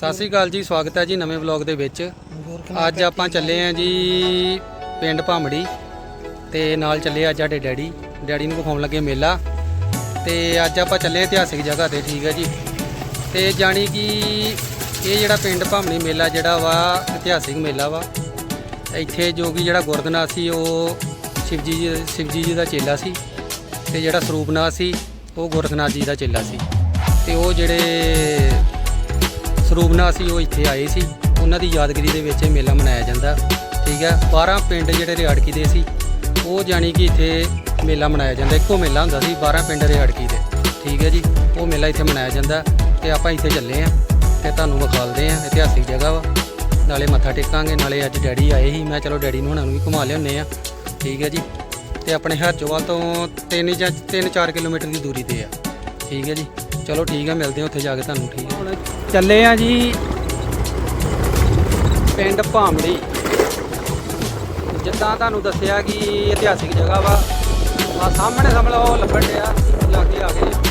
ਸਤਿ ਸ੍ਰੀ ਅਕਾਲ ਜੀ ਸਵਾਗਤ ਹੈ ਜੀ ਨਵੇਂ ਵਲੌਗ ਦੇ ਵਿੱਚ। ਅੱਜ ਆਪਾਂ ਚੱਲੇ ਆਂ ਜੀ ਪਿੰਡ ਭਾਮੜੀ ਤੇ ਨਾਲ ਚੱਲੇ ਅੱਜ ਸਾਡੇ ਡੈਡੀ। ਡੈਡੀ ਨੂੰ ਵਿਖਾਉਣ ਲੱਗੇ ਮੇਲਾ ਤੇ ਅੱਜ ਆਪਾਂ ਚੱਲੇ ਇਤਿਹਾਸਿਕ ਜਗ੍ਹਾ ਤੇ ਠੀਕ ਹੈ ਜੀ। ਤੇ ਜਾਣੀ ਕਿ ਇਹ ਜਿਹੜਾ ਪਿੰਡ ਭਾਮੜੀ ਮੇਲਾ ਜਿਹੜਾ ਵਾ ਇਤਿਹਾਸਿਕ ਮੇਲਾ ਵਾ ਇੱਥੇ ਜੋ ਕਿ ਜਿਹੜਾ ਗੁਰਦਨਾਥ ਸੀ ਉਹ ਸ਼ਿਵਜੀ ਜੀ ਸ਼ਿਵਜੀ ਜੀ ਦਾ ਚੇਲਾ ਸੀ ਤੇ ਜਿਹੜਾ ਸਰੂਪਨਾਥ ਸੀ ਉਹ ਗੁਰਦਨਾਥ ਜੀ ਦਾ ਚੇਲਾ ਸੀ। ਤੇ ਉਹ ਜਿਹੜੇ ਸਰੂਪਨਾਥ ਸੀ ਉਹ ਇੱਥੇ ਆਏ ਸੀ। ਉਹਨਾਂ ਦੀ ਯਾਦਗਿਰੀ ਦੇ ਵਿੱਚ ਇਹ ਮੇਲਾ ਮਨਾਇਆ ਜਾਂਦਾ। ਠੀਕ ਹੈ 12 ਪਿੰਡ ਜਿਹੜੇ ਰਿਆੜਕੀ ਦੇ ਸੀ, ਉਹ ਜਾਣੀ ਕਿ ਇੱਥੇ ਮੇਲਾ ਮਨਾਇਆ ਜਾਂਦਾ। ਇੱਕੋ ਮੇਲਾ ਹੁੰਦਾ ਸੀ 12 ਪਿੰਡ ਰਿਆੜਕੀ ਦੇ। ਠੀਕ ਹੈ ਜੀ, ਉਹ ਮੇਲਾ ਇੱਥੇ ਮਨਾਇਆ ਜਾਂਦਾ ਤੇ ਆਪਾਂ ਇੱਥੇ ਚੱਲੇ ਆਂ ਤੇ ਤੁਹਾਨੂੰ ਵਿਖਾਲਦੇ ਆਂ ਇਤਿਹਾਸਿਕ ਜਗ੍ਹਾ ਵਾ। ਨਾਲੇ ਮੱਥਾ ਟੇਕਾਂਗੇ, ਨਾਲੇ ਅੱਜ ਡੈਡੀ ਆਏ ਸੀ। ਮੈਂ ਚਲੋ ਡੈਡੀ ਨੂੰ ਉਹਨਾਂ ਨੂੰ ਵੀ ਘੁਮਾ ਲਿਆਉਂਦੇ ਆ ਠੀਕ ਹੈ ਜੀ, ਤੇ ਆਪਣੇ ਹਰਚੋਵਾਲ ਤੋਂ 3 ਜਾਂ 3-4 ਕਿਲੋਮੀਟਰ ਦੀ ਦੂਰੀ ਤੇ ਆ। ਠੀਕ ਹੈ ਜੀ ਚਲੋ ਠੀਕ ਹੈ ਮਿਲਦੇ ਹਾਂ ਉੱਥੇ ਜਾ ਕੇ ਤੁਹਾਨੂੰ, ਠੀਕ ਹੈ ਹੁਣ ਚੱਲੇ ਆ ਜੀ ਪਿੰਡ ਭਾਮੜੀ ਜਿੱਦਾਂ ਤੁਹਾਨੂੰ ਦੱਸਿਆ ਕਿ ਇਤਿਹਾਸਿਕ ਜਗ੍ਹਾ ਵਾ। ਆ ਸਾਹਮਣੇ ਸਮਝ ਉਹ ਲੱਭਣ ਡਿਆ, ਲਾਗੇ ਆ ਗਏ।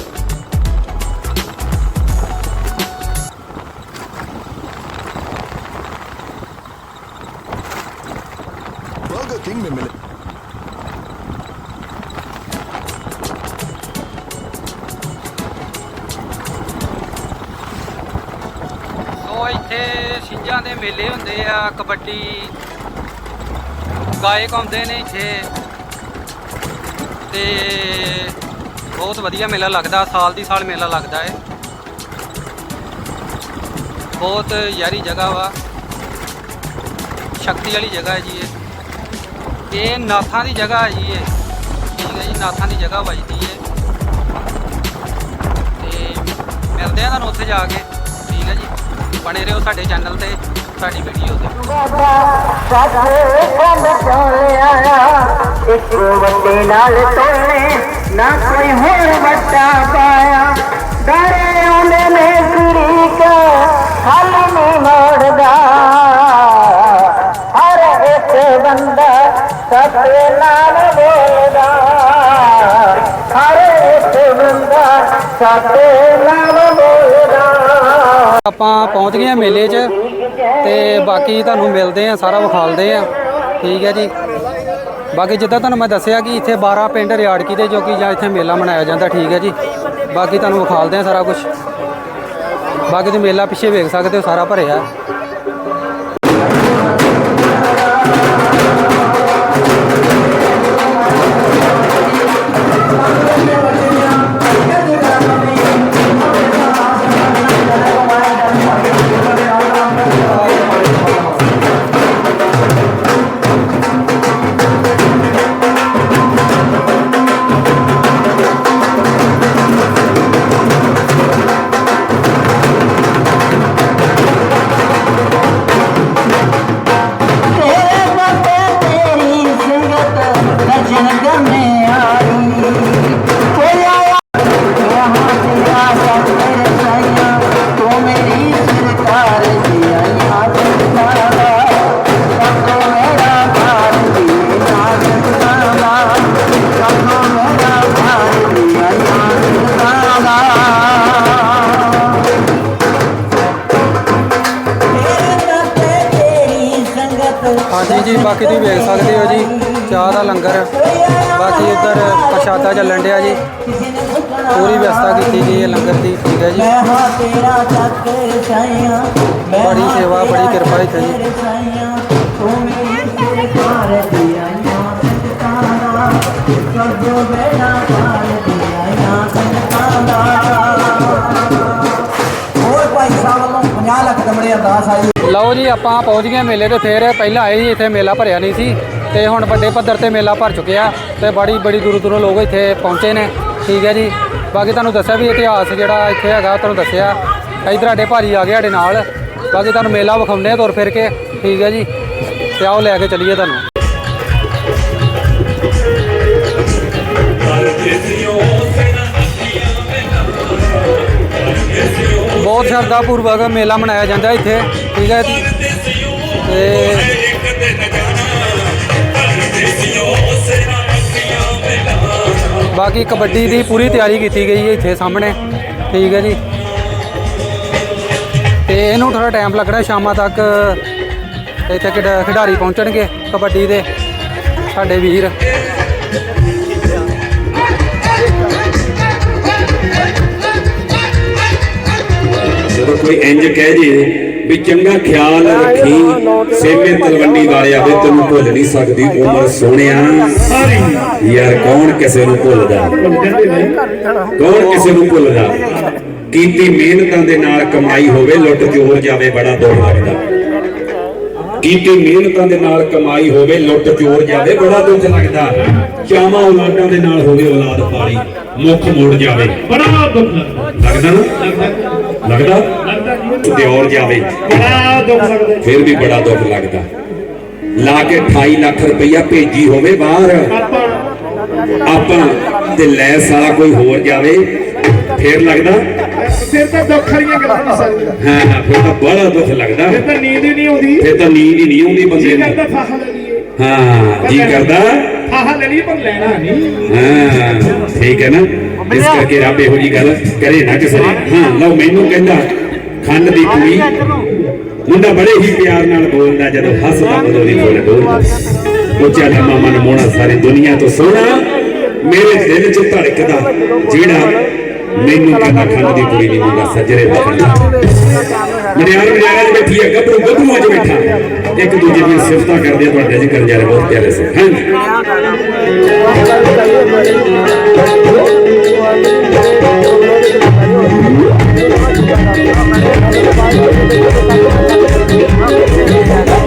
ਕਬੱਡੀ ਗਾਇਕ ਆਉਂਦੇ ਨੇ ਇੱਥੇ। ਤੇ ਬਹੁਤ ਵਧੀਆ ਮੇਲਾ ਲੱਗਦਾ, ਸਾਲ ਦੀ ਸਾਲ ਮੇਲਾ ਲੱਗਦਾ ਹੈ ਬਹੁਤ ਯਾਰੀ ਜਗ੍ਹਾ ਵਾ। ਸ਼ਕਤੀ ਵਾਲੀ ਜਗ੍ਹਾ ਹੈ ਜੀ ਇਹ। ਇਹ ਨਾਥਾਂ ਦੀ ਜਗ੍ਹਾ ਹੈ ਜੀ ਇਹ। ਠੀਕ ਹੈ ਜੀ, ਨਾਥਾਂ ਦੀ ਜਗ੍ਹਾ ਵੱਜਦੀ ਹੈ ਤੇ ਮਿਲਦੇ ਆ ਤੁਹਾਨੂੰ ਉੱਥੇ ਜਾ ਕੇ। ਠੀਕ ਹੈ ਜੀ। ਬਣੇ ਰਹੋ ਸਾਡੇ ਚੈਨਲ ਤੇ। ਸਾਡੀ ਵੀਡੀਓ ਤੇ ਸਾਡੇ ਕੰਨ ਚੋਲਿਆ ਇੱਕ ਵੱਡੇ ਨਾਲ ਤੋਲੇ ਨਾ ਕੋਈ ਹੋਰ ਵੱਡਾ ਪਾਇਆ ਡਰੇ ਆਉਂਦੇ ਨੇ ਗਰੀਕ ਖਾਲੀ ਨਹੀਂ ਮੋੜਦਾ ਹਰ ਇੱਕ ਬੰਦਾ ਸੱਚੇ ਨਾਲ ਬੋਲਦਾ ਹਰ ਇੱਕ ਬੰਦਾ ਸੱਚੇ ਨਾਲ ਬੋਲਦਾ। ਆਪਾਂ ਪਹੁੰਚ ਗਏ ਆ ਮੇਲੇ 'ਚ ਤੇ ਬਾਕੀ ਤੁਹਾਨੂੰ ਮਿਲਦੇ ਆ ਸਾਰਾ ਵਿਖਾਲਦੇ ਆ ਠੀਕ ਹੈ ਜੀ। ਬਾਕੀ ਜਿੱਦਾਂ ਤੁਹਾਨੂੰ ਮੈਂ ਦੱਸਿਆ ਕਿ ਇੱਥੇ 12 ਪਿੰਡ ਰਿਆੜਕੀ ਦੇ ਜੋ ਕਿ ਜਾਂ ਇੱਥੇ ਮੇਲਾ ਮਨਾਇਆ ਜਾਂਦਾ, ਠੀਕ ਹੈ ਜੀ। ਬਾਕੀ ਤੁਹਾਨੂੰ ਵਿਖਾਲਦੇ ਆ ਸਾਰਾ ਕੁਝ ਬਾਕੀ ਤੁਸੀਂ ਮੇਲਾ ਪਿੱਛੇ ਵੇਖ ਸਕਦੇ ਹੋ, ਸਾਰਾ ਭਰਿਆ। ਬਾਕੀ ਤੁਸੀਂ ਵੇਖ ਸਕਦੇ ਹੋ ਜੀ ਚਾਹ ਦਾ ਲੰਗਰ। ਬਾਕੀ ਉੱਧਰ ਪ੍ਰਸ਼ਾਦਾ ਚੱਲਣ ਡਿਆ ਜੀ। ਪੂਰੀ ਵਿਵਸਥਾ ਕੀਤੀ ਗਈ ਹੈ ਲੰਗਰ ਦੀ ਠੀਕ ਹੈ ਜੀ। ਮੈਂ ਬੜੀ ਸੇਵਾ, ਬੜੀ ਕਿਰਪਾ ਇੱਥੇ ਜੀ। ਸਾਈਆਂ ਤੂੰ ਮੇਰੀ ਸਰਕਾਰ ਦੀ ਆਈਆਂ ਸੰਤਾਨਾ ਹੋਰ ਭਾਈ ਸਾਹਿਬ ਨੂੰ 50 ਲੱਖ ਦਮੜੇ ਅਰਦਾਸ ਆਈ ਲਓ ਜੀ, ਆਪਾਂ ਪਹੁੰਚ ਗਏ ਮੇਲੇ ਤੇ ਫੇਰ। ਪਹਿਲਾਂ ਆਏ ਜੀ, ਇੱਥੇ ਮੇਲਾ ਭਰਿਆ ਨਹੀਂ ਸੀ। ਤੇ ਹੁਣ ਵੱਡੇ ਪੱਧਰ ਤੇ ਮੇਲਾ ਭਰ ਚੁੱਕਿਆ ਤੇ ਬੜੀ ਬੜੀ ਦੂਰੋਂ ਦੂਰੋਂ ਲੋਕ ਇੱਥੇ ਪਹੁੰਚੇ ਨੇ। ਠੀਕ ਹੈ ਜੀ। ਬਾਕੀ ਤੁਹਾਨੂੰ ਦੱਸਿਆ ਵੀ ਇਤਿਹਾਸ ਜਿਹੜਾ ਇੱਥੇ ਹੈਗਾ, ਤੁਹਾਨੂੰ ਦੱਸਿਆ। ਇਧਰ ਸਾਡੇ ਭਾਜੀ ਆ ਗਏ ਸਾਡੇ ਨਾਲ। ਬਾਕੀ ਤੁਹਾਨੂੰ ਮੇਲਾ ਵਿਖਾਉਂਦੇ ਆ ਤੁਰ ਫਿਰ ਕੇ। ਠੀਕ ਹੈ ਜੀ। ਤੇ ਆਓ ਲੈ ਕੇ ਚੱਲੀਏ ਤੁਹਾਨੂੰ। ਬਹੁਤ ਸ਼ਰਧਾ ਪੂਰਵਕ ਮੇਲਾ ਮਨਾਇਆ ਜਾਂਦਾ ਇੱਥੇ। ਠੀਕ ਹੈ। ਜੀ ਤੇ ਬਾਕੀ ਕਬੱਡੀ ਦੀ ਪੂਰੀ ਤਿਆਰੀ ਕੀਤੀ ਗਈ ਹੈ ਇੱਥੇ ਸਾਹਮਣੇ। ਠੀਕ ਹੈ ਜੀ। ਤੇ ਇਹਨੂੰ ਥੋੜਾ ਟਾਈਮ ਲੱਗਣਾ, ਸ਼ਾਮਾਂ ਤੱਕ ਇੱਥੇ ਖਿਡਾ- ਖਿਡਾਰੀ ਪਹੁੰਚਣਗੇ ਕਬੱਡੀ ਦੇ, ਸਾਡੇ ਵੀਰ। ਜਦੋਂ ਕੋਈ ਇੰਜ ਕਹਿ ਜੇ ਵੀ ਚੰਗਾ ਖਿਆਲ ਰੱਖੀ, ਸੇਮੇ ਤਲਵੰਡੀ ਵਾਲਿਆ ਵੇ ਤੈਨੂੰ ਭੁੱਲ ਨਹੀਂ ਸਕਦੀ, ਉਮਰ ਸੋਹਣਿਆ। ਯਾਰ ਕੌਣ ਕਿਸੇ ਨੂੰ ਭੁੱਲਦਾ? ਕੌਣ ਕਿਸੇ ਨੂੰ ਭੁੱਲਦਾ? ਕੀਤੀ ਮਿਹਨਤਾਂ ਦੇ ਨਾਲ ਕਮਾਈ ਹੋਵੇ, ਲੁੱਟ ਚੋਰ ਜਾਵੇ, ਬੜਾ ਦੁੱਖ ਲੱਗਦਾ। ਕੀਤੀ ਮਿਹਨਤਾਂ ਦੇ ਨਾਲ ਕਮਾਈ ਹੋਵੇ, ਲੁੱਟ ਚੋਰ ਜਾਵੇ, ਬੜਾ ਦੁੱਖ ਲੱਗਦਾ। ਚਾਵਾਂ ਔਲਾਦਾਂ ਦੇ ਨਾਲ ਹੋਵੇ ਔਲਾਦ ਪਾਲੀ, ਮੁੱਖ ਮੋੜ ਜਾਵੇ। ਬੜਾ ਦੁੱਖ ਲੱਗਦਾ ਨਾ? ਲੱਗਦਾ? ਦਿਓਰ ਜਾਵੇ। ਬੜਾ ਦੁੱਖ ਲੱਗਦਾ ਫਿਰ ਵੀ ਬੜਾ ਦੁੱਖ ਲੱਗਦਾ। ਲਾ ਕੇ 28 ਲੱਖ ਰੁਪਈਆ ਭੇਜੀ ਹੋਵੇ ਬਾਹਰ। ਆਪਾਂ ਤੇ ਲੈ ਸਾਲਾ ਕੋਈ ਹੋਰ ਜਾਵੇ। ਫਿਰ ਲੱਗਦਾ? ਫਿਰ ਤਾਂ ਦੁੱਖ ਵਾਲੀਆਂ ਗੱਲਾਂ ਨਹੀਂ ਸਕਦਾ ਹਾਂ ਹਾਂ ਫਿਰ ਤਾਂ ਬੜਾ ਦੁੱਖ ਲੱਗਦਾ। ਫਿਰ ਤਾਂ ਨੀਂਦ ਹੀ ਨਹੀਂ ਆਉਂਦੀ। ਫਿਰ ਤਾਂ ਨੀਂਦ ਹੀ ਨਹੀਂ ਆਉਂਦੀ ਬੰਦੇ ਨੂੰ। ਕਰਦਾ ਫਾਹਾ ਲੈ ਲਈਏ। ਹਾਂ ਜੀ ਕਰਦਾ। ਫਾਹਾ ਲੈ ਲਈਏ ਪਰ ਲੈਣਾ ਨਹੀਂ। ਹਾਂ ਠੀਕ ਹੈ ਨਾ? ਇਸ ਕਰਕੇ ਰੱਬ ਇਹੋ ਜੀ ਗੱਲ ਕਰੇ ਨਾ ਕਿਸੇ ਨੇ ਹਾਂ। ਲਓ ਮੈਨੂੰ ਕਹਿੰਦਾ ਖੰਡ ਦੀ ਕੁੜੀ ਮੁੰਡਾ ਬੜੇ ਹੀ ਪਿਆਰ ਨਾਲ ਬੋਲਦਾ ਜਦੋਂ ਹੱਸਦਾ ਉਦੋਂ ਨਹੀਂ ਬੋਲੇ ਬੋਲਦਾ ਉੱਚਾ ਲੰਮਾ ਮਨ ਮੋਣਾ ਸਾਰੀ ਦੁਨੀਆ ਤੋਂ ਸੋਹਣਾ। ਮੇਰੇ ਦਿਲ 'ਚ ਧੜਕਦਾ ਜਿਹੜਾ ਮੈਨੂੰ ਕਹਿੰਦਾ ਖੰਡ ਦੀ ਕੁੜੀ ਨਹੀਂ ਮੁੰਡਾ ਸੱਜਰੇ ਬਖੰਡਾ ਮਰਿਆਰ ਮਰਿਆਰਾ ਚ ਬੈਠੀ ਹੈ ਗੱਭਰੂ ਗੱਭਰੂ ਅੱਜ ਬੈਠਾ। ਇੱਕ ਦੂਜੇ ਦੀਆਂ ਸਿਫਤਾਂ ਕਰਦੇ ਆ ਤੁਹਾਡੇ ਜੀ ਕਰਨ ਜਾ ਰਹੇ ਬਹੁਤ ਪਿਆਰੇ ਸੇ। ਹਾਂਜੀ Thank you.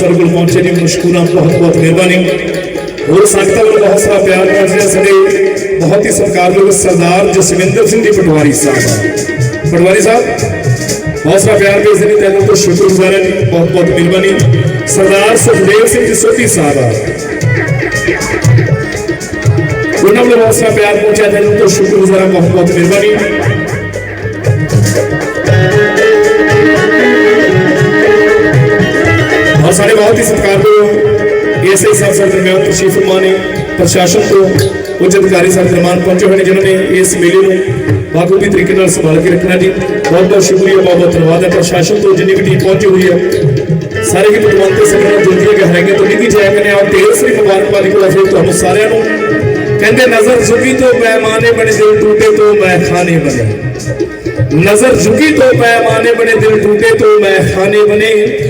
ਕੋਰਸ ਦੇ ਨਾਮ ਸਰਗੁਣ ਪਹੁੰਚੇ ਜੀ ਮੁਸ਼ਕੂਰਾਂ ਬਹੁਤ ਬਹੁਤ ਮਿਹਰਬਾਨੀ ਹੋਰ ਸੰਗਤਾਂ ਨੂੰ ਬਹੁਤ ਸਾਰਾ ਪਿਆਰ ਕਰ ਰਿਹਾ ਸਾਡੇ ਬਹੁਤ ਹੀ ਸਤਿਕਾਰਯੋਗ ਸਰਦਾਰ ਜਸਵਿੰਦਰ ਸਿੰਘ ਜੀ ਪਟਵਾਰੀ ਸਾਹਿਬ ਪਟਵਾਰੀ ਸਾਹਿਬ ਬਹੁਤ ਸਾਰਾ ਪਿਆਰ ਭੇਜਦੇ ਨੇ ਤੈਨੂੰ ਤੋਂ ਸ਼ੁਕਰਗੁਜ਼ਾਰ ਹਾਂ ਜੀ ਬਹੁਤ ਬਹੁਤ ਮਿਹਰਬਾਨੀ ਸਰਦਾਰ ਸੁਖਦੇਵ ਸਿੰਘ ਜੀ ਸੋਢੀ ਸਾਹਿਬ ਆ ਉਹਨਾਂ ਨੂੰ ਬਹੁਤ ਸਾਰਾ ਪਿਆਰ ਪਹੁੰਚਿਆ ਤੈਨੂੰ ਤੋਂ ਸ਼ੁਕਰਗੁਜ਼ਾਰ ਹਾਂ ਬਹੁਤ اور سارے بہت ہی ستکار ہوئے اس حساب سے درمیان تشریف فرمانے پرشاشن کو کچھ ادھکاری سات درمیان پہنچے ہوئے جنہوں نے اس میلے کو باقی طریقے سنبھال کے رکھنا جی۔ بہت بہت شکریہ، بہت بہت دنواد ہے۔ پرشاشن تو جنہیں بھی ٹیم پہنچی ہوئی ہے، سارے کی بھگوان تو سمجھ جو گے تو ڈیجنیاس بھی بگوان پالک لگے تھوں سارا کہ نظر جھکی تو پیمانے بنے، دل ٹوٹے تو میں خانے بنے۔ نظر جھکی تو پیمانے بنے، دل ٹوٹے تو میں خانے بنے۔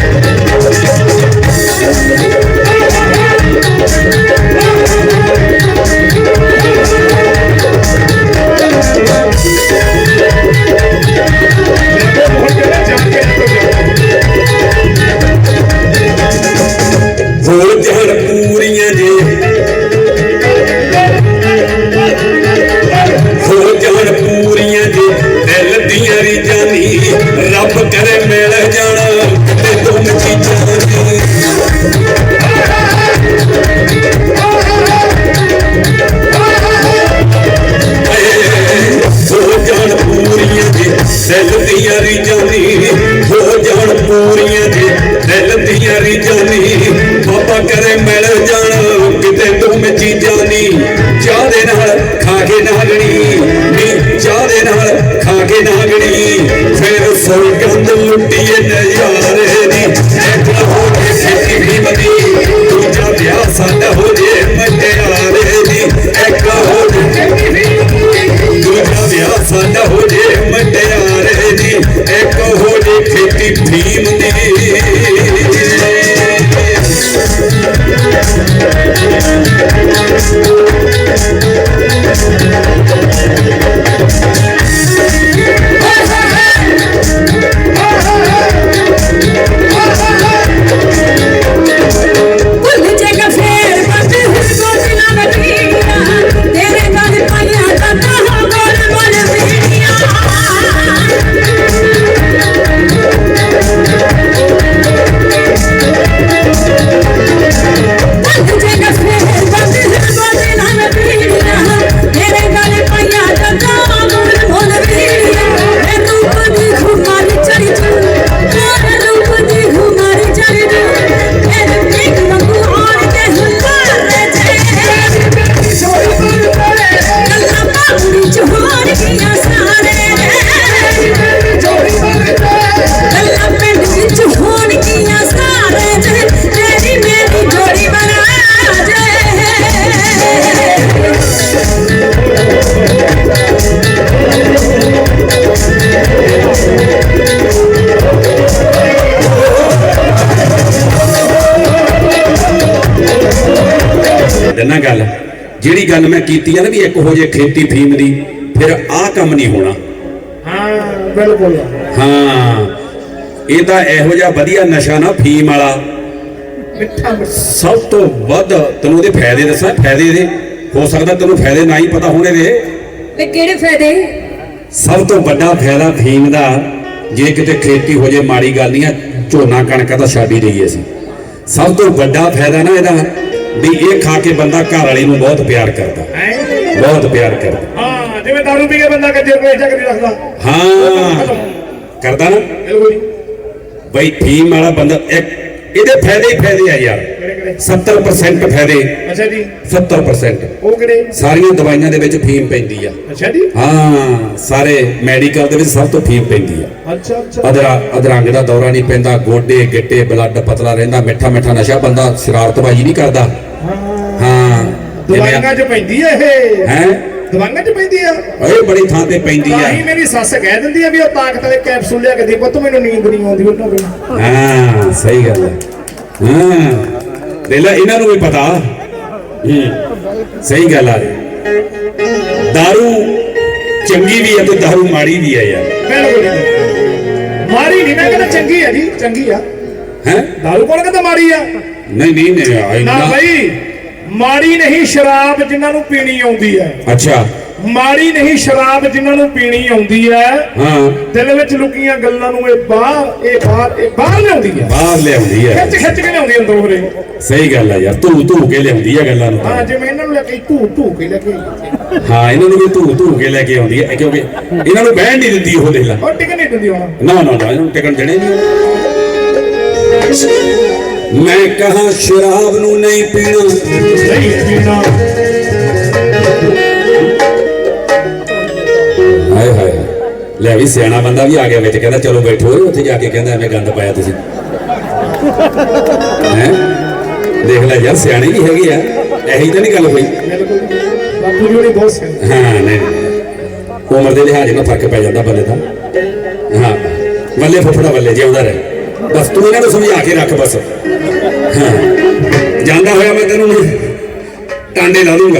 ਰੱਬ ਕਰੇ ਮਿਲ ਜਾਣਾ ਤੇ ਤੁਮ ਚੀਜ਼ਾਂ ਨੀ ਹੋ ਜਾਣ ਪੂਰੀਆਂ ਜੇ ਦਿਲ ਦੀਆਂ ਰੀਝਾਂ ਹੋ ਜਾਣ ਪੂਰੀਆਂ ਜੇ ਦਿਲ ਦੀਆਂ ਰੀਝਾਂ ਨੀ। ਬਾਬਾ ਕਰੇ ਮਿਲ ਫਿਰ ਲੁੱਟੀਏ ਨਜ਼ਾਰੇ ਨੀ ਇੱਕ ਹੋ ਕੇ ਖੇਤੀ ਵੀ ਬਣੀ ਦੂਜਾ ਵਿਆਹ ਸਾਡਾ ਹੋ ਜੇ ਮਟਿਆਰੇ ਨੀ ਇੱਕ ਹੋ ਜੇ ਦੂਜਾ ਵਿਆਹ ਸਾਡਾ ਹੋ ਜੇ ਮਟਿਆਰੇ ਦੀ ਇੱਕ ਹੋ ਜੇ ਖੇਤੀ ਫੀਮ ਦੀ। ਜਿਹੜੀ ਗੱਲ ਮੈਂ ਕੀਤੀ ਆ ਨਾ ਵੀ ਇੱਕ ਹੋ ਜੇ ਖੇਤੀ ਫੀਮ ਦੀ ਫਿਰ ਆਹ ਕੰਮ ਨਹੀਂ ਹੋਣਾ। ਹਾਂ ਬਿਲਕੁਲ ਹਾਂ ਇਹ ਤਾਂ ਇਹੋ ਜਿਹਾ ਵਧੀਆ ਨਸ਼ਾ ਨਾ ਫੀਮ ਵਾਲਾ। ਮਿੱਠਾ ਸਭ ਤੋਂ ਵੱਧ ਤੈਨੂੰ ਉਹਦੇ ਫਾਇਦੇ ਦੱਸਾਂ ਫਾਇਦੇ ਇਹਦੇ ਹੋ ਸਕਦਾ ਤੈਨੂੰ ਫਾਇਦੇ ਨਾ ਹੀ ਪਤਾ ਹੋਣ ਇਹਦੇ ਤੇ ਕਿਹੜੇ ਫਾਇਦੇ? ਸਭ ਤੋਂ ਵੱਡਾ ਫਾਇਦਾ ਫੀਮ ਦਾ ਜੇ ਕਿਤੇ ਖੇਤੀ ਹੋ ਜੇ ਮਾੜੀ ਗੱਲ ਨਹੀਂ ਆ ਝੋਨਾ ਕਣਕ ਤਾਂ ਛੱਡ ਹੀ ਦਈਏ ਅਸੀਂ। ਸਭ ਤੋਂ ਵੱਡਾ ਫਾਇਦਾ ਨਾ ਇਹਦਾ ਵੀ ਇਹ ਖਾ ਕੇ ਬੰਦਾ ਘਰ ਵਾਲੀ ਨੂੰ ਬਹੁਤ ਪਿਆਰ ਕਰਦਾ। ਬਹੁਤ ਪਿਆਰ ਕਰਦਾ। ਹਾਂ ਜਿਵੇਂ ਦਾਰੂ ਪੀ ਕੇ ਬੰਦਾ ਕੱਜਰ ਵੇਚ ਚੱਕ ਨਹੀਂ ਰੱਖਦਾ। ਹਾਂ। ਕਰਦਾ ਨਾ। ਬਿਲਕੁਲ ਬਈ ਫੀਮ ਵਾਲਾ ਬੰਦਾ ਇੱਕ ਇਹਦੇ ਫਾਇਦੇ ਹੀ ਫਾਇਦੇ ਆ ਯਾਰ। ਕਿਹੜੇ ਕਿਹੜੇ? 70% ਫਾਇਦੇ। ਅੱਛਾ ਜੀ। 70% ਉਹ ਕਿਹੜੇ? ਸਾਰੀਆਂ ਦਵਾਈਆਂ ਦੇ ਵਿੱਚ ਫੀਮ ਪੈਂਦੀ ਆ। ਅੱਛਾ ਜੀ। ਹਾਂ ਸਾਰੇ ਮੈਡੀਕਲ ਦੇ ਵਿੱਚ ਸਭ ਤੋਂ ਫੀਮ ਪੈਂਦੀ ਆ। ਅੱਛਾ ਅੱਛਾ। ਅਦਰਾ ਅਧਰੰਗ ਦਾ ਦੌਰਾ ਨਹੀਂ ਪੈਂਦਾ ਗੋਡੇ ਗਿੱਟੇ ਬਲੱਡ ਪਤਲਾ ਰਹਿੰਦਾ ਮਿੱਠਾ ਮਿੱਠਾ ਨਸ਼ਾ ਬੰਦਾ ਸ਼ਰਾਰਤਬਾਜ਼ੀ ਨਹੀਂ ਕਰਦਾ। ਹਾਂ। ਦਵਾਈਆਂ 'ਚ ਪੈਂਦੀ ਆ ਇਹ। ਹੈ? ਦਵਾਈਆਂ 'ਚ ਪੈਂਦੀ ਆ ਇਹ ਬੜੀ ਥਾਂ ਤੇ ਪੈਂਦੀ ਆ। ਤਾਂ ਹੀ ਮੇਰੀ ਸੱਸ ਕਹਿ ਦਿੰਦੀ ਆ ਵੀ ਉਹ ਤਾਕਤ ਵਾਲੇ ਕੈਪਸੂਲ ਲਿਆ ਕੇ ਦੇ। ਪੁੱਤ ਮੈਨੂੰ ਨੀਂਦ ਨਹੀਂ ਆਉਂਦੀ ਉਹਨਾਂ ਬਿਨਾਂ ਹਾਂ ਸਹੀ ਗੱਲ ਹੈ ਹਾਂ। ਦੇ ਲੈ ਇਹਨਾਂ ਨੂੰ ਵੀ ਪਤਾ। ਹੂੰ ਸਹੀ ਗੱਲ ਆ। ਦਾਰੂ ਚੰਗੀ ਵੀ ਹੈ ਤੇ ਦਾਰੂ ਮਾੜੀ ਵੀ ਹੈ ਯਾਰ। ਬਿਲਕੁਲ। ਮਾੜੀ ਨਹੀਂ ਮੈਂ ਕਹਿੰਦਾ ਚੰਗੀ ਆ ਜੀ ਚੰਗੀ ਆ। ਹੈ? ਦਾਰੂ ਕੋਲ ਕਹਿੰਦਾ ਮਾੜੀ ਆ। ਨਹੀਂ ਨਹੀਂ ਨਹੀਂ ਨਾ ਭਾਈ ਮਾੜੀ ਨਹੀਂ ਸ਼ਰਾਬ ਜਿਨ੍ਹਾਂ ਨੂੰ ਪੀਣੀ ਆਉਂਦੀ ਹੈ। ਅੱਛਾ। ਮਾੜੀ ਨਹੀਂ ਸ਼ਰਾਬ ਜਿਨ੍ਹਾਂ ਨੂੰ ਪੀਣੀ ਆਉਂਦੀ ਹੈ। ਹਾਂ। ਦਿਲ ਵਿੱਚ ਲੁਕੀਆਂ ਗੱਲਾਂ ਨੂੰ ਇਹ ਬਾਹਰ ਇਹ ਬਾਹਰ ਇਹ ਬਾਹਰ ਲਿਆਉਂਦੀ ਹੈ। ਬਾਹਰ ਲਿਆਉਂਦੀ ਹੈ। ਖਿੱਚ ਖਿੱਚ ਕੇ ਲਿਆਉਂਦੀ ਅੰਦਰੋਂ ਹਰੇ ਸਹੀ ਗੱਲ ਹੈ ਯਾਰ ਧੂ ਧੂ ਕੇ ਲਿਆਉਂਦੀ ਹੈ ਗੱਲਾਂ ਨੂੰ ਹਾਂ। ਜਿਵੇਂ ਇਹਨਾਂ ਨੂੰ ਲੈ ਕੇ ਧੂ ਧੂ ਕੇ ਲੈ ਕੇ। ਹਾਂ ਇਹਨਾਂ ਨੂੰ ਵੀ ਧੂ ਧੂ ਕੇ ਲੈ ਕੇ ਆਉਂਦੀ ਹੈ ਕਿਉਂਕਿ ਇਹਨਾਂ ਨੂੰ ਬਹਿਣ ਨਹੀਂ ਦਿੰਦੀ ਉਹ ਦੇਖ ਲੈ। ਉਹ ਟਿਕ ਨਹੀਂ ਦਿੰਦੀ ਹੁਣ। ਨਾ ਨਾ ਨਾ ਇਹਨੂੰ ਟਿਕਣ ਜਣੇ ਨਹੀਂ। ਮੈਂ ਕਹਾ ਸ਼ਰਾਬ ਨੂੰ ਨਹੀਂ ਪੀਣਾ। ਨਹੀਂ ਪੀਣਾ। ਹਾਏ ਹਾਏ। ਲੈ ਵੀ ਸਿਆਣਾ ਬੰਦਾ ਵੀ ਆ ਗਿਆ ਵਿੱਚ ਕਹਿੰਦਾ ਚਲੋ ਬੈਠੋ ਉੱਥੇ ਜਾ ਕੇ ਕਹਿੰਦਾ ਐਵੇਂ ਗੰਦ ਪਾਇਆ ਤੁਸੀਂ। ਹੈ? ਦੇਖ ਲੈ ਯਾਰ ਸਿਆਣੇ ਵੀ ਹੈਗੇ ਆ। ਇਹੀ ਤਾਂ ਨਹੀਂ ਗੱਲ ਹੋਈ। ਬਾਪੂ ਜੀ ਹੋਣੀ ਬਹੁਤ ਸਿਆਣੇ। ਹਾਂ ਨਹੀਂ। ਨਹੀਂ। ਉਮਰ ਦੇ ਲਿਹਾਜ਼ ਨਾਲ ਫ਼ਰਕ ਪੈ ਜਾਂਦਾ ਬੰਦੇ ਦਾ। ਹਾਂ। ਵੱਲੇ ਫੁੱਫੜਾ ਵੱਲੇ ਜਿਉਂਦਾ ਰਹੇ। ਬਸ ਤੂੰ ਇਹਨਾਂ ਨੂੰ ਸਮਝਾ ਕੇ ਰੱਖ ਬਸ। ਹਾਂ। ਜਾਂਦਾ ਹੋਇਆ ਮੈਂ ਤੈਨੂੰ ਟਾਂਡੇ ਲਾ ਦੂੰਗਾ।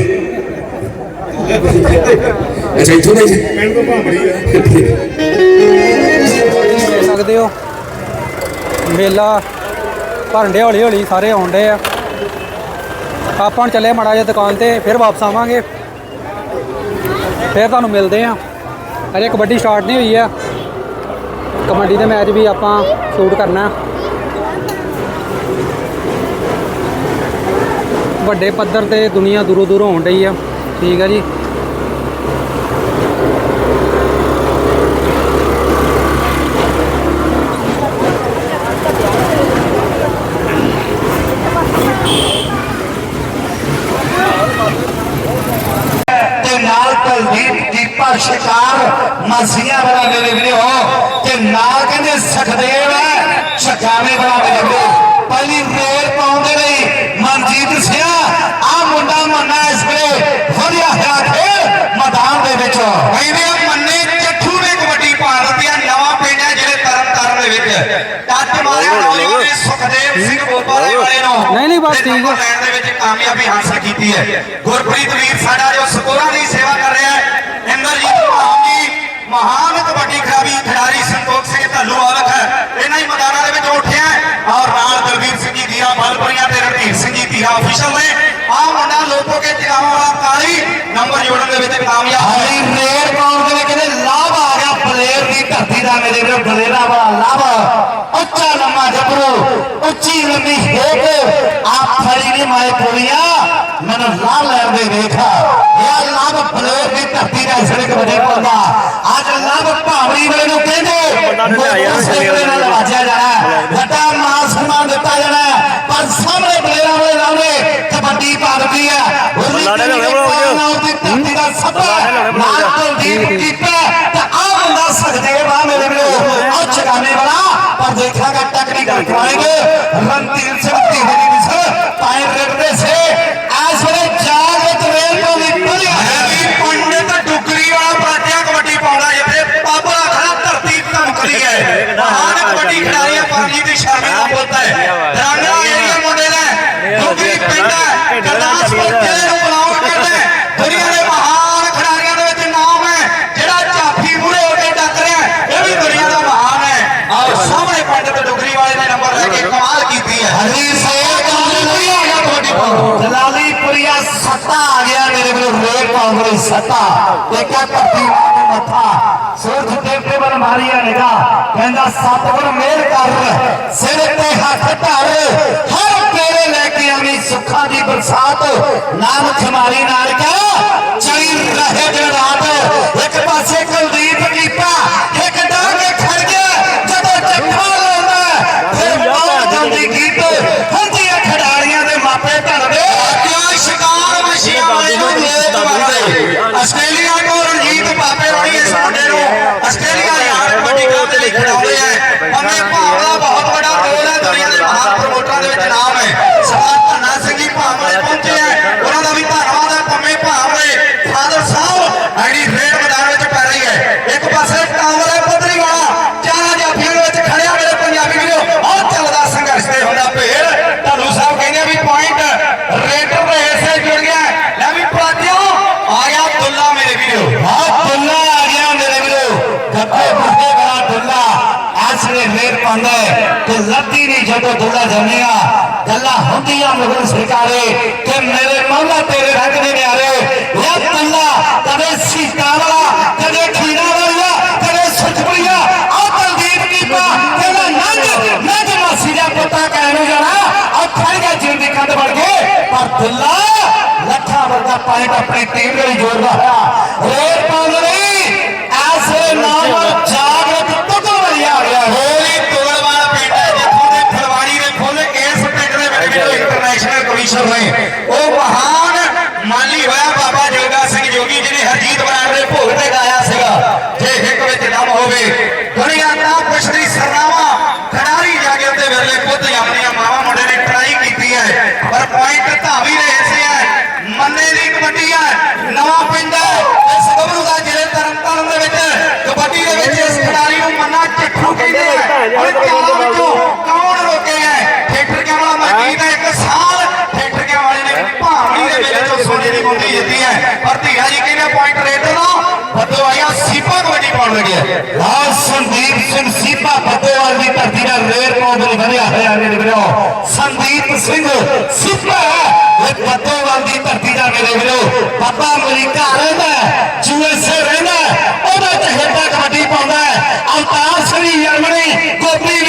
ਅੱਛਾ ਇੱਥੋਂ ਦਾ ਹੀ ਮੈਨੂੰ ਤਾਂ ਭਾਂਬੜੀ ਆ। ਦੇਖ ਸਕਦੇ ਹੋ। ਮੇਲਾ ਭਰਨ ਦੇ ਹੌਲੀ ਹੌਲੀ ਸਾਰੇ ਆਉਂਦੇ ਆ। ਆਪਾਂ ਹੁਣ ਚੱਲੇ ਮਾੜਾ ਜਿਹਾ ਦੁਕਾਨ ਤੇ ਫਿਰ ਵਾਪਸ ਆਵਾਂਗੇ। ਫਿਰ ਤੁਹਾਨੂੰ ਮਿਲਦੇ ਆ। ਅਜੇ ਕਬੱਡੀ ਸਟਾਰਟ ਨਹੀਂ ਹੋਈ ਆ। ਕਬੱਡੀ ਦੇ ਮੈਚ ਵੀ ਆਪਾਂ ਸ਼ੂਟ ਕਰਨਾ। ਵੱਡੇ ਪੱਧਰ ਤੇ ਦੁਨੀਆ ਦੂਰੋਂ ਦੂਰੋਂ ਆਉਣ ਡਈ ਆ। ਠੀਕ ਆ ਜੀ ਤੇ ਨਾਲ ਕੁਲਦੀਪ ਦੀਪਾ ਸ਼ਿਕਾਰ ਮਾਸੀਆਂ ਵਾਲਾ ਮੇਰੇ ਵੀਰੇ ਹੋ ਤੇ ਨਾਲ ਕਹਿੰਦੇ ਸਖਦੇਵ ਹੈ ਛਕਾਵੇਂ ਵਾਲਾ ਮੇਰੇ ਵੀਰੇ ਪਹਿਲੀ ਰੇਲ ਪਾਉਂਦੇ ਲਈ ਮਨਜੀਤ ਸਿੰਘ ਆ ਮੁੰਡਾ ਮੰਨਾ ਇਸ ਵੇਲੇ ਵਧੀਆ ਹੋਇਆ ਖੇਡ ਮੈਦਾਨ ਦੇ ਵਿੱਚ ਕਹਿੰਦੇ ਆ ਮੰਨੇ ਚੱਠੂ ਨੇ ਕਬੱਡੀ ਪਾ ਦਿੱਤੀ ਆ ਨਵਾਂ ਪਿੰਡ ਹੈ ਜਿਹੜੇ ਤਰਨ ਤਾਰਨ ਦੇ ਵਿੱਚ ਟੱਚ ਮਾਰਿਆ ਨੌਜਵਾਨ ਨੇ ਸੁਖਦੇਵ ਸਿੰਘ ਬੋਪਾਰੇ ਵਾਲੇ ਨੂੰ ਨਹੀਂ, ਨਹੀਂ, ਬਸ ਠੀਕ ਹੈ। ਨੰਬਰ ਲੈਣ ਦੇ ਵਿੱਚ ਕਾਮਯਾਬੀ ਹਾਸਲ ਕੀਤੀ ਹੈ। ਗੁਰਪ੍ਰੀਤ ਵੀਰ ਸਾਡਾ ਜੋ ਸਕੋਰਾਂ ਦੀ ਸੇਵਾ ਕਰ ਰਿਹਾ ਹੈ ਇੰਦਰਜੀਤ ਮਹਾਨ ਜੀ ਮਹਾਨ ਕਬੱਡੀ ਖਿਡਾਰੀ ਖਿਡਾਰੀ ਸੰਤੋਖ ਸਿੰਘ ਧੱਲੂ ਵਾਲਕ ਹੈ। ਇਹਨਾਂ ਹੀ ਮੈਦਾਨਾਂ ਦੇ ਵਿੱਚ ਉੱਠਿਆ ਹੈ ਔਰ ਨਾਲ ਦਲਵੀਰ ਸਿੰਘ ਜੀ ਦੀਆ ਬਲਪਰੀਆਂ ਤੇ ਰਣਧੀਰ ਸਿੰਘ ਜੀ ਧੀਰਾ ਅਫੀਸ਼ਲ ਨੇ। ਆ ਮੁੰਡਾ ਲੋਕੋ ਕੇ ਚਗਾਵਾ ਵਾਲਾ ਕਾਲੀ ਨੰਬਰ ਜੋੜਨ ਦੇ ਵਿੱਚ ਕਾਮਯਾਬ ਹਾਲੀ ਰੇਡ ਪਾਉਣ ਦੇ ਵਿੱਚ ਕਹਿੰਦੇ ਲਾਭ ਆ ਗਿਆ। ਬਲੇਰ ਦੀ ਧਰਤੀ ਦਾ ਮੇਰੇ ਵੀਰੋ ਬਲੇਰਾ ਵਾਲਾ ਲਾਭ ਉੱਚਾ ਲੰਮਾ ਜਬਰੂ ਉੱਚੀ ਲੰਮੀ ਹੇਕ ਆ ਫੜੀ ਨਹੀਂ ਮਾਏ ਪੁਰੀਆ ਮੈਨੂੰ ਲਾ ਲੈਣ ਦੇ ਵੇਖਾ। ਇਹ ਲਾਭ ਬਲੇਰ ਦੀ ਧਰਤੀ ਦਾ ਸੜਕ ਵੱਡੇ ਪਾਉਂਦਾ ਅੱਜ ਲਾਭ ਭਾਵਰੀ ਵਾਲੇ ਨੂੰ ਕਹਿੰਦੇ ਮੁਸਲੇ ਨਾਲ ਵਾਜਿਆ ਜਾਣਾ ਵੱਡਾ ਮਾਨ ਸਨਮਾਨ ਦਿੱਤਾ ਜਾਣਾ ਪਰ ਸਾਹਮਣੇ ਬਲੇਰਾਂ ਵਾਲੇ ਲਾਉਣੇ ਕਬੱਡੀ ਭਾਰਤੀ ਹੈ। ਬਣਾਉਣਗੇ ਦੀ ਧਰਤੀ ਦਾ ਸੱਪਾ ਪਰ ਦੇਖਾਂਗੇ ਟੈਕਨੀਕਲ ਕਰਾਏਗੇ ਰਣਧੀਰ ਸਿੰਘ ਧੀਰੇ ਦੀ ਮਿਸ ਪਾਏ ਰੇਡਦੇ ਸੇ ਐਸ ਵੇਲੇ ਜਾਗ ਵਿੱਚ ਰੇਲ ਤੋਂ ਨਿਕਲਿਆ ਹੈ ਵੀ ਪੰਡਿਤ ਡੁਗਰੀ ਵਾਲਾ ਪ੍ਰਾਚਿਆ ਕਬੱਡੀ ਪਾਉਂਦਾ ਜਿੱਥੇ ਪਾਪਾ ਖੜਾ ਧਰਤੀ ਧਮਕਦੀ ਹੈ ਮਹਾਨ ਕਬੱਡੀ ਖਿਡਾਰੀਆਂ ਪਾਜੀ ਦੀ ਸ਼ਾਮਿਲ ਨਾ ਬੋਲਦਾ ਹੈ ਦਰਾਂਗਾ ਏਰੀਆ ਮੁੰਡੇ ਨੇ ਡੁਗਰੀ ਪਿੰਡ ਹੈ ਗੁਰਦਾਸਪੁਰ ਜ਼ਿਲ੍ਹੇ ਨੂੰ ਬਲੌਂਗ ਕਰਦਾ ਹੈ ਦੁਨੀਆ ਦੇ ਮਹਾਨ ਖਿਡਾਰੀਆਂ ਦੇ ਵਿੱਚ ਨਾਮ ਹੈ ਜਿਹੜਾ ਚਾਫੀ ਮੂਰੇ ਹੋ ਕੇ ਡੱਕ ਰਿਹਾ ਹੈ, ਇਹ ਵੀ ਦੁਨੀਆ ਦਾ ਮਹਾਨ ਹੈ ਆਓ ਸਾਹਮਣੇ ਪੰਡਿਤ ਡੁਗਰੀ ਵਾਲੇ ਨੇ ਨੰਬਰ ਲੈ ਕੇ ਕਮਾਲ ਕੀਤੀ ਹੈ ਹਰੀ ਸੇਰ ਕਾਲੀ ਆ ਗਿਆ ਤੁਹਾਡੀ ਜਲਾਲੀਪੁਰੀਆ ਸੱਤਾ ਆ ਗਿਆ, ਮੇਰੇ ਵੀਰੋ ਰੇਲ ਕਾਂਗਰਸ ਸੱਤਾ। ਦੇਖਿਆ ਧਰਤੀ ਨੂੰ ਮੱਥਾ। ਸੂਰਜ ਦੇਵਤੇ ਵੱਲ ਮਾਰੀਆ ਨਿਗਾ ਕਹਿੰਦਾ, ਸਤਿਗੁਰ ਮਿਹਰ ਕਰ, ਸਿਰ ਤੇ ਹੱਥ ਧਰ। ਹਰ ਤੇਰੇ ਲੈ ਕੇ ਆਵੀਂ ਸੁੱਖਾਂ ਦੀ ਬਰਸਾਤ। ਨਾਮ ਖਮਾਰੀ ਨਾਲ ਕਾ ਚੜੀ ਰਹੇ ਦਿਨ ਕੇ ਦੁੱਲਾ ਜਾਂਦੇ ਗੱਲਾਂ ਹੁੰਦੀਆਂ ਮੁਗਲ ਸਰਕਾਰੇ ਤੇ ਮੇਰੇ ਮੌਲਾ ਤੇਰੇ ਰੰਗ ਦੇ ਨਿਆਰੇ। ਯਾ ਤੱਲਾ ਕਦੇ ਸੀਤਾ ਵਾਲਾ ਕਦੇ ਖੀਰਾ ਵਾਲਾ ਕਦੇ ਸੁਖਪਰੀਆ ਆ ਤਲਦੀਪ ਕੀਪਾ ਤੇਰਾ ਨੰਗ ਮੈਂ ਜਮਾਸੀ ਦਾ ਪੁੱਤਾ ਕਹਿਣੇ ਜਾਣਾ। ਔਖਾ ਹੀ ਜਿੰਦ ਦੀ ਕੰਧ ਬਣ ਗਏ ਪਰ ਦੁੱਲਾ ਲੱਖਾਂ ਵਰਗਾ ਪੁਆਇੰਟ ਆਪਣੀ ਟੀਮ ਦੇ ਲਈ ਜੋੜਦਾ ਹੋਇਆ। ਲਾਲ ਸੰਦੀਪ ਸਿੰਘ ਸੀਪਾ ਫਤਿਹਵਾਲ ਦੀ ਧਰਤੀ ਦਾ ਰੇਰ ਕੌਂਦਲ ਬਣਿਆ ਹੋਇਆ ਮੇਰੇ ਵੀਰੋ ਸੰਦੀਪ ਸਿੰਘ ਸੀਪਾ ਇਹ ਫਤਿਹਵਾਲ ਦੀ ਧਰਤੀ ਦਾ ਮੇਰੇ ਵੀਰੋ ਪਾਪਾ ਅਮਰੀਕਾ ਰਹਿੰਦਾ ਯੂਐਸਏ ਰਹਿੰਦਾ ਉਹਦਾ ਚਿਹਰਾ Kopi, Yarmani, Kopi,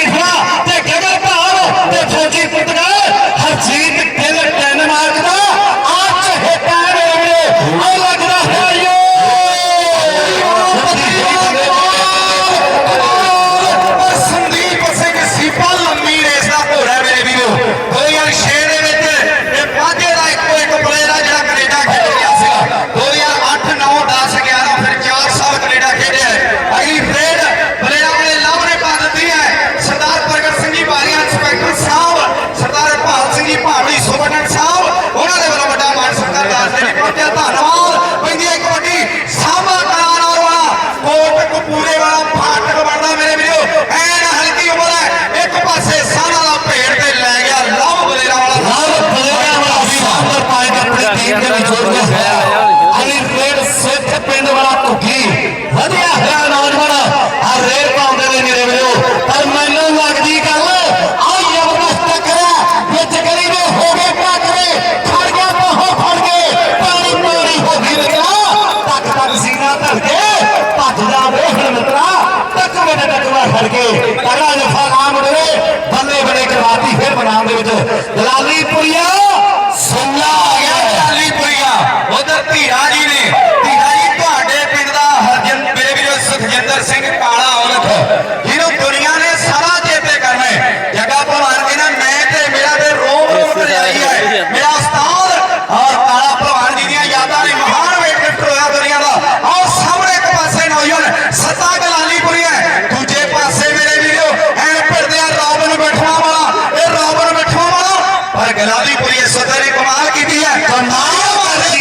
گلابی پولیس سطر ایک مال کی تھی ہے۔ کمال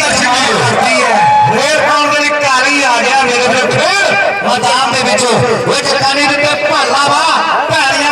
کرتی ہے۔ پھر کون بڑی کاری آگیا میرے پھر مدام میں بچو وہ چکانی دیتے پالا وا پیڑیاں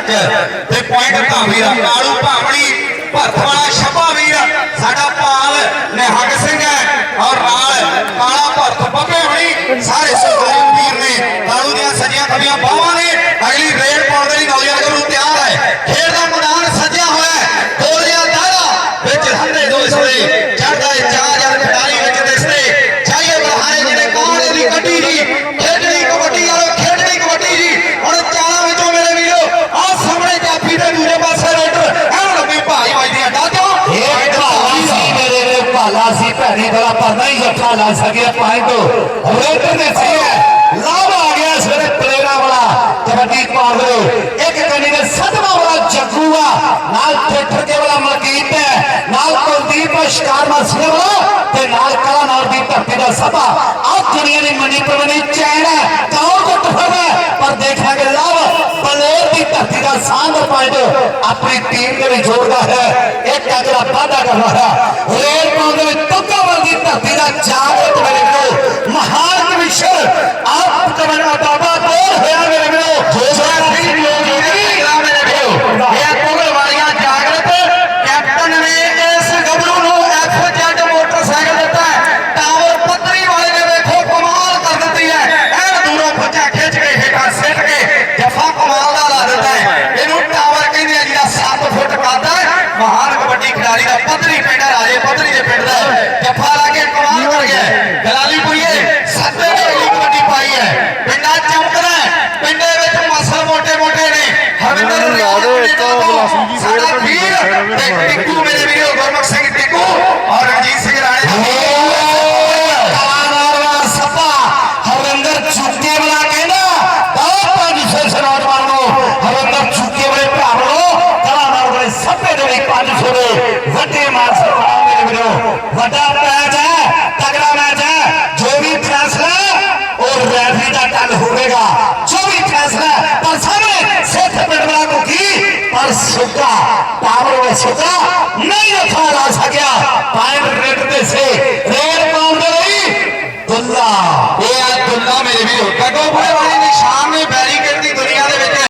ਜੱਜ ਤੇ ਪੁਆਇੰਟ ਭਾਵੀ ਦਾ ਕਾਲੂ ਭਾਵਣੀ ਭਰਤ ਵਾਲਾ ਭੈਣੇ ਬਲਾ ਪਰਦਾ ਹੀ ਜੱਫਾ ਲਾ ਸਕਿਆ ਪੁਆਇੰਟ ਰੇਟਰ ਦੇ ਸੀ ਹੈ। ਲਾਭ ਆ ਗਿਆ ਇਸ ਵੇਲੇ ਪਲੇਰਾ ਵਾਲਾ। ਕਬੱਡੀ ਪਾਰ ਦੋ ਇੱਕ ਕੈਂਡੀਡੇਟ ਸਦਮਾ ਵਾਲਾ ਜੱਗੂ ਆ ਨਾਲ ਠੇਠਰ ਕੇ ਵਾਲਾ ਮਲਕੀਤ ਹੈ। ਨਾਲ ਕੁਲਦੀਪ ਸ਼ਿਕਾਰ ਮਸਲੇ ਵਾਲਾ ਤੇ ਨਾਲ ਕਲਾ ਨਾਲ ਦੀ ਧਰਤੀ ਦਾ ਸਭਾ। ਆ ਦੁਨੀਆ ਦੀ ਮੰਡੀ ਪਰਵਨੀ ਚੈਨ ਹੈ। ਕੌਣ ਗੁੱਟ ਫੜਾ ਪਰ ਦੇਖਾਂਗੇ ਲਾਭ। ਦੀ ਧਰਤੀ ਦਾ ਸਾਂਝ ਪੁਆਇੰਟ ਆਪਣੀ ਟੀਮ ਦੇ ਵਿੱਚ ਜੋੜਦਾ ਹੈ। ਇੱਕ ਅਗਲਾ ਵਾਅਦਾ ਕਰਦਾ ਹੈ ਰੇਲ ਪਾਉਣ ਦੇ ਵਿੱਚ ਤੁੱਕਾਵਲ ਧਰਤੀ ਦਾ ਜਾਗਰਤ ਮੇਰੇ ਕੋਲ ਮਹਾਨ ਕਮਿਸ਼ਨ ਆਪ ਕਮਨਾ ਬਾਬਾ Yeah. সেটা তাহলে সেটা নেই কথা